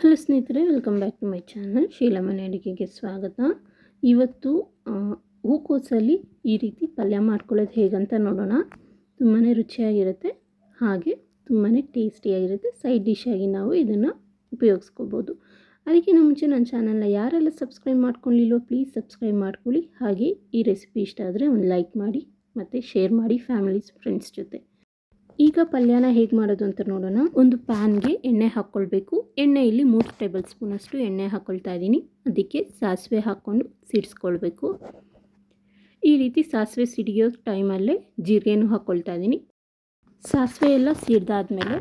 Hello ಸ್ನೇಹಿತರೆ welcome back to my channel Sheelamane ಅಡುಗೆಗೆ ಸ್ವಾಗತ. ಇವತ್ತು ಹೂಕೋಸಲ್ಲಿ ಈ ರೀತಿ ಪಲ್ಯ ಮಾಡ್ಕೊಳ್ಳೋದು ಹೇಗಂತ ನೋಡೋಣ. ತುಂಬಾ ರುಚಿಯಾಗಿರುತ್ತೆ, ಹಾಗೆ ತುಂಬಾ ಟೇಸ್ಟಿಯಾಗಿರುತ್ತೆ. ಸೈಡ್ ಡಿಶ್ ಆಗಿ ನಾವು ಇದನ್ನು ಉಪಯೋಗಿಸ್ಕೋಬೋದು. ಅದಕ್ಕಿಂತ ಮುಂಚೆ ನನ್ನ ಚಾನಲ್ನ ಯಾರೆಲ್ಲ ಸಬ್ಸ್ಕ್ರೈಬ್ ಮಾಡ್ಕೊಳ್ಳಿಲ್ವೋ ಪ್ಲೀಸ್ ಸಬ್ಸ್ಕ್ರೈಬ್ ಮಾಡ್ಕೊಳ್ಳಿ. ಹಾಗೆ ಈ ರೆಸಿಪಿ ಇಷ್ಟ ಆದರೆ ಒಂದು ಲೈಕ್ ಮಾಡಿ, ಮತ್ತು ಶೇರ್ ಮಾಡಿ ಫ್ಯಾಮಿಲೀಸ್ ಫ್ರೆಂಡ್ಸ್ ಜೊತೆ. ಈಗ ಪಲ್ಯನ ಹೇಗೆ ಮಾಡೋದು ಅಂತ ನೋಡೋಣ. ಒಂದು ಪ್ಯಾನ್ಗೆ ಎಣ್ಣೆ ಹಾಕ್ಕೊಳ್ಬೇಕು ಎಣ್ಣೆಯಲ್ಲಿ ಮೂರು ಟೇಬಲ್ ಸ್ಪೂನಷ್ಟು ಎಣ್ಣೆ ಹಾಕ್ಕೊಳ್ತಾ ಇದ್ದೀನಿ. ಅದಕ್ಕೆ ಸಾಸಿವೆ ಹಾಕ್ಕೊಂಡು ಸಿಡಿಸ್ಕೊಳ್ಬೇಕು. ಈ ರೀತಿ ಸಾಸಿವೆ ಸಿಡಿಯೋ ಟೈಮಲ್ಲೇ ಜೀರಿಗೆನೂ ಹಾಕ್ಕೊಳ್ತಾ ಇದ್ದೀನಿ. ಸಾಸಿವೆ ಎಲ್ಲ ಸಿಡ್ದಾದ್ಮೇಲೆ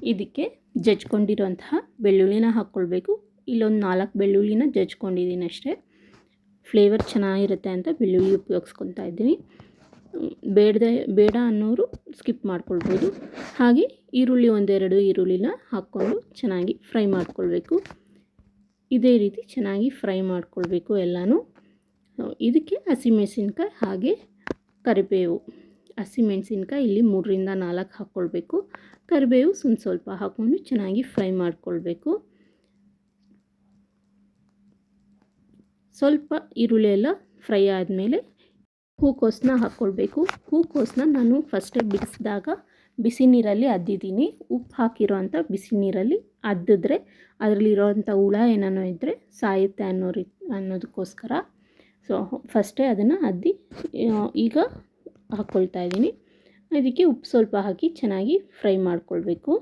ಇದಕ್ಕೆ ಜಜ್ಕೊಂಡಿರೋಂತಹ ಬೆಳ್ಳುಳ್ಳಿನ ಹಾಕ್ಕೊಳ್ಬೇಕು ಇಲ್ಲೊಂದು ನಾಲ್ಕು ಬೆಳ್ಳುಳ್ಳಿನ ಜಜ್ಕೊಂಡಿದ್ದೀನಿ ಅಷ್ಟೇ. ಫ್ಲೇವರ್ ಚೆನ್ನಾಗಿರುತ್ತೆ ಅಂತ ಬೆಳ್ಳುಳ್ಳಿ ಉಪಯೋಗಿಸ್ಕೊತಾ ಇದ್ದೀನಿ. ಬೇಡದೆ ಬೇಡ ಅನ್ನೋರು ಸ್ಕಿಪ್ ಮಾಡ್ಕೊಳ್ಬೋದು. ಹಾಗೆ ಈರುಳ್ಳಿ ಒಂದೆರಡು ಈರುಳ್ಳಿನ ಹಾಕ್ಕೊಂಡು ಚೆನ್ನಾಗಿ ಫ್ರೈ ಮಾಡ್ಕೊಳ್ಬೇಕು. ಇದೇ ರೀತಿ ಚೆನ್ನಾಗಿ ಫ್ರೈ ಮಾಡ್ಕೊಳ್ಬೇಕು ಎಲ್ಲನೂ. ಇದಕ್ಕೆ ಹಸಿಮೆಣಸಿನ್ಕಾಯಿ ಹಾಗೆ ಕರಿಬೇವು. ಹಸಿಮೆಣಸಿನ್ಕಾಯಿ ಇಲ್ಲಿ ಮೂರರಿಂದ ನಾಲ್ಕು ಹಾಕ್ಕೊಳ್ಬೇಕು. ಕರಿಬೇವು ಸ್ವಲ್ಪ ಸ್ವಲ್ಪ ಹಾಕ್ಕೊಂಡು ಚೆನ್ನಾಗಿ ಫ್ರೈ ಮಾಡ್ಕೊಳ್ಬೇಕು. ಸ್ವಲ್ಪ ಈರುಳ್ಳಿ ಎಲ್ಲ ಫ್ರೈ ಆದಮೇಲೆ ಹೂಕೋಸನ್ನ ಹಾಕ್ಕೊಳ್ಬೇಕು. ಹೂಕೋಸನ್ನ ನಾನು ಫಸ್ಟೇ ಬಿಡಿಸಿದಾಗ ಬಿಸಿ ನೀರಲ್ಲಿ ಅದ್ದಿದ್ದೀನಿ. ಉಪ್ಪು ಹಾಕಿರೋ ಅಂಥ ಬಿಸಿ ನೀರಲ್ಲಿ ಅದ್ದಿದ್ರೆ ಅದರಲ್ಲಿರೋವಂಥ ಹುಳ ಏನಾನೋ ಇದ್ದರೆ ಸಾಯುತ್ತೆ ಅನ್ನೋ ರೀ, ಅನ್ನೋದಕ್ಕೋಸ್ಕರ. ಸೊ ಫಸ್ಟೇ ಅದನ್ನು ಅದ್ದಿ ಈಗ ಹಾಕ್ಕೊಳ್ತಾ ಇದ್ದೀನಿ. ಇದಕ್ಕೆ ಉಪ್ಪು ಸ್ವಲ್ಪ ಹಾಕಿ ಚೆನ್ನಾಗಿ ಫ್ರೈ ಮಾಡ್ಕೊಳ್ಬೇಕು.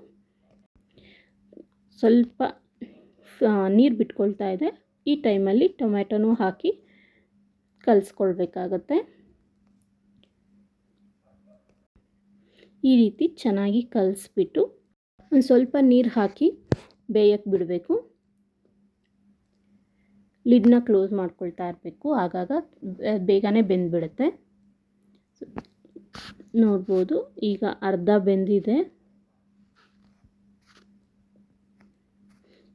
ಸ್ವಲ್ಪ ನೀರು ಬಿಟ್ಕೊಳ್ತಾ ಇದೆ. ಈ ಟೈಮಲ್ಲಿ ಟೊಮ್ಯಾಟೊನೂ ಹಾಕಿ ಕಲಿಸ್ಕೊಳ್ಬೇಕಾಗತ್ತೆ. ಈ ರೀತಿ ಚೆನ್ನಾಗಿ ಕಲಿಸ್ಬಿಟ್ಟು ಒಂದು ಸ್ವಲ್ಪ ನೀರು ಹಾಕಿ ಬೇಯಕ್ಕೆ ಬಿಡಬೇಕು. ಲಿಡ್ನ ಕ್ಲೋಸ್ ಮಾಡ್ಕೊಳ್ತಾ ಇರಬೇಕು. ಆಗಾಗ ಬೇಗನೆ ಬೆಂದ್ಬಿಡುತ್ತೆ. ನೋಡ್ಬೋದು, ಈಗ ಅರ್ಧ ಬೆಂದಿದೆ.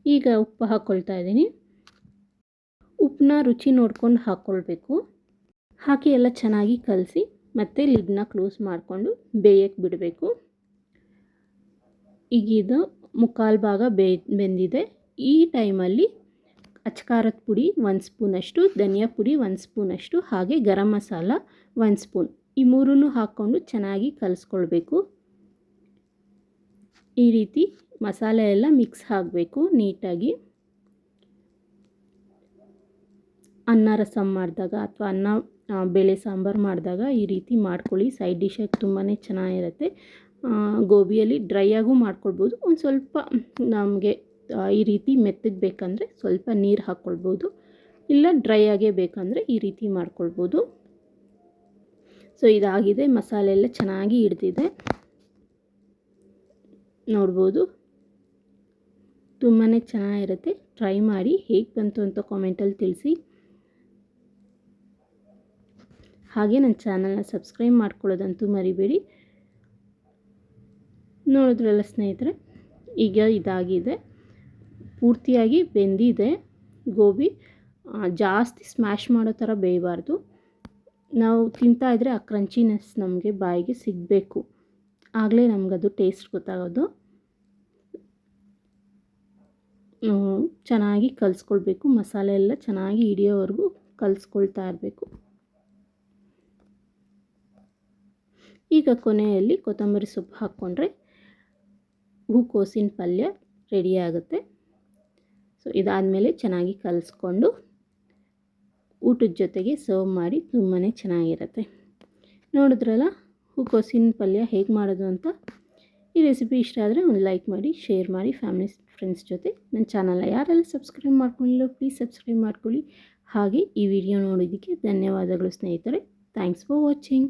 ಈಗ ಉಪ್ಪು ಹಾಕ್ಕೊಳ್ತಾ ಇದ್ದೀನಿ. ಉಪ್ಪನ್ನ ರುಚಿ ನೋಡ್ಕೊಂಡು ಹಾಕ್ಕೊಳ್ಬೇಕು ಹಾಕಿ ಎಲ್ಲ ಚೆನ್ನಾಗಿ ಕಲಸಿ ಮತ್ತು ಲಿಡ್ನ ಕ್ಲೋಸ್ ಮಾಡಿಕೊಂಡು ಬೇಯಕ್ಕೆ ಬಿಡಬೇಕು. ಈಗ ಇದು ಮುಕ್ಕಾಲು ಭಾಗ ಬೇ, ಬೆಂದಿದೆ. ಈ ಟೈಮಲ್ಲಿ ಅಚ್ಕಾರದ ಪುಡಿ ಒಂದು ಸ್ಪೂನಷ್ಟು, ಧನಿಯಾ ಪುಡಿ ಒಂದು ಸ್ಪೂನಷ್ಟು, ಹಾಗೆ ಗರಂ ಮಸಾಲ ಒಂದು ಸ್ಪೂನ್. ಈ ಮೂರನ್ನು ಹಾಕ್ಕೊಂಡು ಚೆನ್ನಾಗಿ ಕಲಿಸ್ಕೊಳ್ಬೇಕು. ಈ ರೀತಿ ಮಸಾಲೆ ಎಲ್ಲ ಮಿಕ್ಸ್ ಆಗಬೇಕು ನೀಟಾಗಿ. ಅನ್ನ ರಸಮ್ ಮಾಡಿದಾಗ ಅಥವಾ ಅನ್ನ ಬೇಳೆ ಸಾಂಬಾರು ಮಾಡಿದಾಗ ಈ ರೀತಿ ಮಾಡ್ಕೊಳ್ಳಿ. ಸೈಡ್ ಡಿಶಾಗಿ ತುಂಬಾ ಚೆನ್ನಾಗಿರುತ್ತೆ. ಗೋಬಿಯಲ್ಲಿ ಡ್ರೈ ಆಗೂ ಮಾಡ್ಕೊಳ್ಬೋದು. ಒಂದು ಸ್ವಲ್ಪ ನಮಗೆ ಈ ರೀತಿ ಮೆತ್ತಗೆ ಬೇಕಂದರೆ ಸ್ವಲ್ಪ ನೀರು ಹಾಕ್ಕೊಳ್ಬೋದು ಇಲ್ಲ ಡ್ರೈ ಆಗೇ ಬೇಕಂದರೆ ಈ ರೀತಿ ಮಾಡ್ಕೊಳ್ಬೋದು. ಸೊ, ಇದಾಗಿದೆ. ಮಸಾಲೆ ಎಲ್ಲ ಚೆನ್ನಾಗಿ ಹಿಡ್ದಿದೆ. ನೋಡ್ಬೋದು. ತುಂಬಾ ಚೆನ್ನಾಗಿರುತ್ತೆ. ಟ್ರೈ ಮಾಡಿ. ಹೇಗೆ ಬಂತು ಅಂತ ಕಾಮೆಂಟಲ್ಲಿ ತಿಳಿಸಿ. ಹಾಗೆ ನನ್ನ ಚಾನಲ್ನ ಸಬ್ಸ್ಕ್ರೈಬ್ ಮಾಡ್ಕೊಳ್ಳೋದಂತೂ ಮರಿಬೇಡಿ. ನೋಡಿದ್ರಲ್ಲ ಸ್ನೇಹಿತರೆ, ಈಗ ಇದಾಗಿದೆ. ಪೂರ್ತಿಯಾಗಿ ಬೆಂದಿದೆ ಗೋಬಿ. ಜಾಸ್ತಿ ಸ್ಮ್ಯಾಶ್ ಮಾಡೋ ಥರ ಬೇಯಬಾರ್ದು. ನಾವು ತಿಂತಾ ಇದ್ದರೆ ಆ ಕ್ರಂಚಿನೆಸ್ ನಮಗೆ ಬಾಯಿಗೆ ಸಿಗಬೇಕು. ಆಗಲೇ ನಮಗದು ಟೇಸ್ಟ್ ಗೊತ್ತಾಗೋದು. ಚೆನ್ನಾಗಿ ಕಲಿಸ್ಕೊಳ್ಬೇಕು. ಮಸಾಲೆ ಎಲ್ಲ ಚೆನ್ನಾಗಿ ಹಿಡಿಯೋವರೆಗೂ ಕಲಿಸ್ಕೊಳ್ತಾ ಇರಬೇಕು. ಈಗ ಕೊನೆಯಲ್ಲಿ ಕೊತ್ತಂಬರಿ ಸೊಪ್ಪು ಹಾಕ್ಕೊಂಡ್ರೆ ಹೂಕೋಸಿನ ಪಲ್ಯ ರೆಡಿ ಆಗುತ್ತೆ ಸೊ ಇದಾದಮೇಲೆ ಚೆನ್ನಾಗಿ ಕಲಿಸ್ಕೊಂಡು ಊಟದ ಜೊತೆಗೆ ಸರ್ವ್ ಮಾಡಿ ತುಂಬಾ ಚೆನ್ನಾಗಿರುತ್ತೆ. ನೋಡಿದ್ರಲ್ಲ ಹೂಕೋಸಿನ ಪಲ್ಯ ಹೇಗೆ ಮಾಡೋದು ಅಂತ? ಈ ರೆಸಿಪಿ ಇಷ್ಟ ಆದರೆ ಒಂದು ಲೈಕ್ ಮಾಡಿ ಶೇರ್ ಮಾಡಿ ಫ್ಯಾಮಿಲಿ ಫ್ರೆಂಡ್ಸ್ ಜೊತೆ. ನನ್ನ ಚಾನಲ್ನ ಯಾರೆಲ್ಲ ಸಬ್ಸ್ಕ್ರೈಬ್ ಮಾಡ್ಕೊಂಡಿಲ್ಲ ಪ್ಲೀಸ್ ಸಬ್ಸ್ಕ್ರೈಬ್ ಮಾಡ್ಕೊಳ್ಳಿ. ಹಾಗೆ ಈ ವಿಡಿಯೋ ನೋಡಿದ್ದಕ್ಕೆ ಧನ್ಯವಾದಗಳು ಸ್ನೇಹಿತರೆ. Thanks for watching